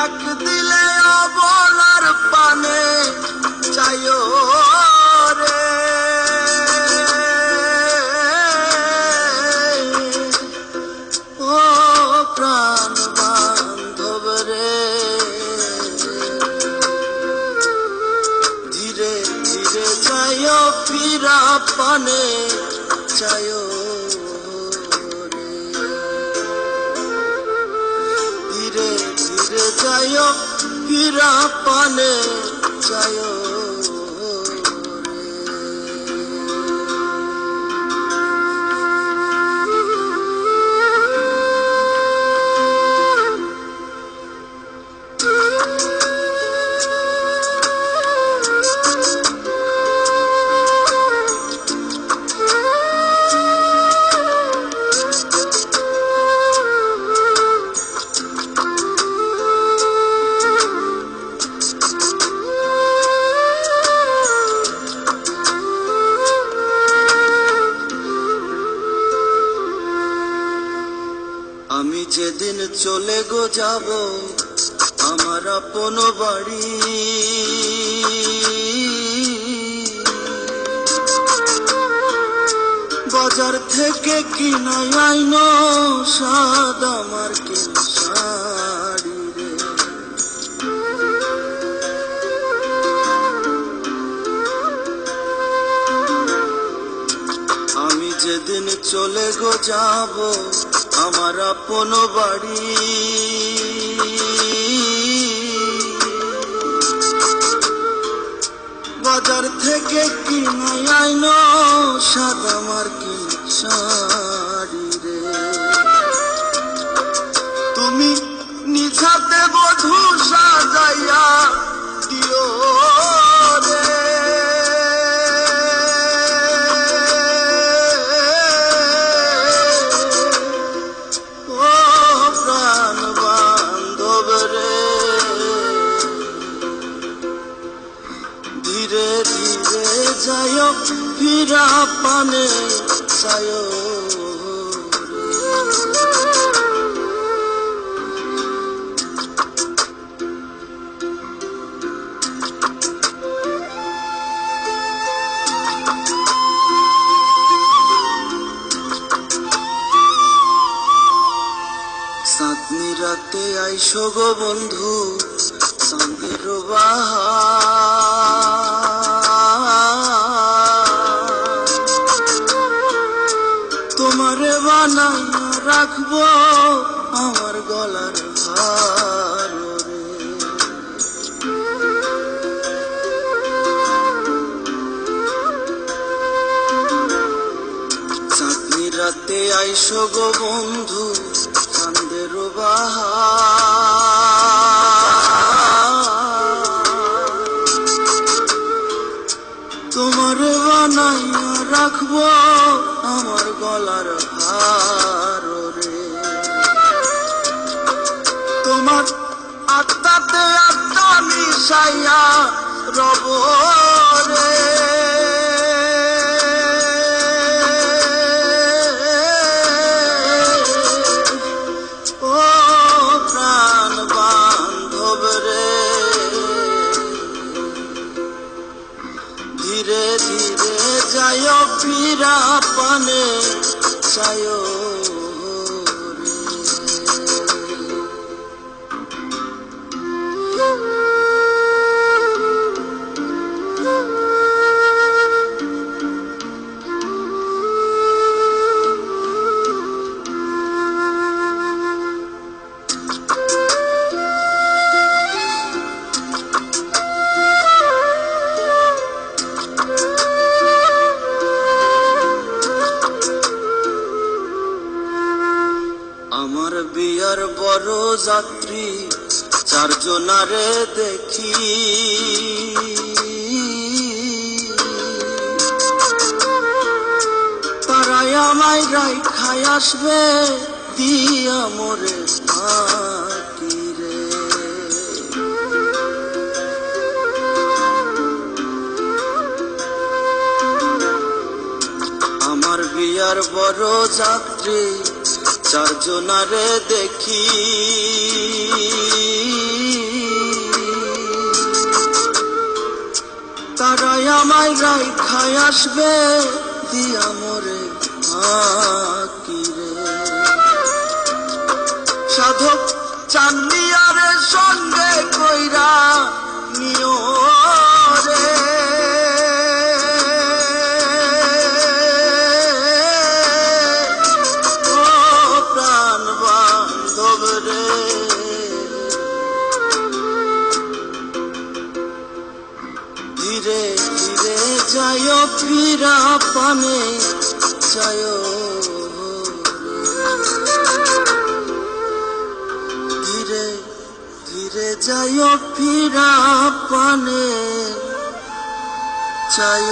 ডাক দিলে অবলার পানে, চাইও রে। ও প্রাণ বান্ধব রে, ধীরে ধীরে যাইও ফিরা পানে, চাইও হীরা পানে চায়। আমি যেদিন চলে গো যাব, আমার আপন বাড়ি। বাজার থেকে কিনাই আইন, সাদ আমার কিন শাড়ি আমি যেদিন চলে গো যাব আমার আপন বাড়ি। বাজার থেকে কিনে আইন, সাদা আমার কিন শাড়ি রে। তুমি নিছাতে বধু সাজাইয়া ফিরা পানে সাতনি রাতে আইসো গো বন্ধু চাঁদের তোমারে বানাইয়া রাখব আমার গলার হার রে চাঁদনি রাতে আইসো গো বন্ধু, চাঁদের তোমার বানাইয়া রাখব গলার হার রে। তোমার আত্মাতে আত্মা মিশাইয়া রব রে। ফিরা পানে চায়। যাত্রী, চারজনারে দেখি। তারাই আমায় রাই খাই আসবে, দিয়া মোরে রে। আমার বিয়ার বড় যাত্রী চারজনারে দেখি। তারাই আমায় রাই খাই আসবে, দিয়া মোরে ফাঁকি রে। সাধক চান্দিয়ারে সঙ্গে কইরা নিও যায় ফিরা পানে যায় ধীরে ধীরে যায় ফিরা পানে চায়